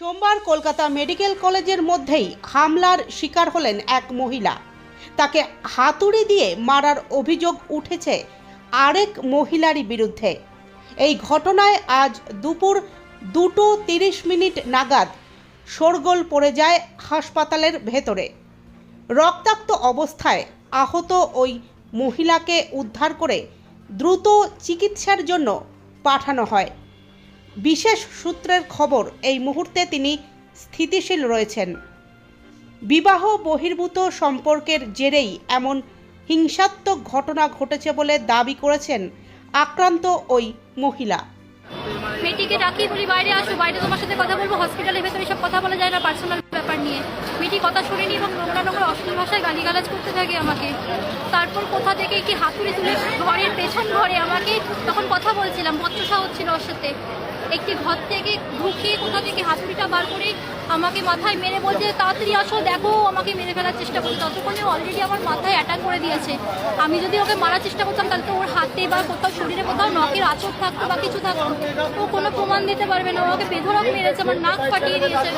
সোমবার কলকাতা মেডিকেল কলেজের মধ্যেই হামলার শিকার হলেন এক মহিলা। তাকে হাতুড়ি দিয়ে মারার অভিযোগ উঠেছে আরেক মহিলারই বিরুদ্ধে। এই ঘটনায় আজ দুপুর দুটো তিরিশ মিনিট নাগাদ শোরগোল পড়ে যায় হাসপাতালের ভেতরে। রক্তাক্ত অবস্থায় আহত ওই মহিলাকে উদ্ধার করে দ্রুত চিকিৎসার জন্য পাঠানো হয়। বিশেষ সূত্রের খবর, এই মুহূর্তে তিনি স্থিতিশীল রয়েছেন। বিবাহ বহির্ভূত সম্পর্কের জেরেই এমন হিংসাত্মক ঘটনা ঘটেছে বলে দাবি করেছেন আক্রান্ত ওই মহিলা। মেয়েটিকে ডাকি বলি, বাইরে আসো, বাইরে তোমার সাথে কথা বলব, হসপিটালের ভেতরে সব কথা বলা যায় না পার্সোনাল ব্যাপার নিয়ে। মেয়েটি কথা শুনিনি এবং নোংরা নোংরা অশ্লীল ভাষায় গালিগালাজ করতে থাকে আমাকে। তারপর কোথা থেকে কি হাতুড়ি তুলে ঘরের পেছন ঘরে আমাকে তখন কথা বলছিলাম বচ্চসা হচ্ছিল ওর সাথে। একটি ঘর থেকে ঢুকিয়ে কোথা থেকে হাতুড়িটা বার করে আমাকে মাথায় মেরে বলছে, তাড়াতাড়ি আসো, দেখো, আমাকে মেরে ফেলার চেষ্টা করছে ততক্ষণে অলরেডি আমার মাথায় অ্যাটাক করে দিয়েছে। আমি যদি ওকে মারার চেষ্টা করতাম, তাহলে তো ওর হাতে বা কোথাও শরীরে কোথাও নখের আচর থাকতো বা কিছু থাকতো। ও কোনো প্রমাণ দিতে পারবে না। ওকে বেধরক মেরেছে, আমার নাক ফাটিয়ে দিয়েছে।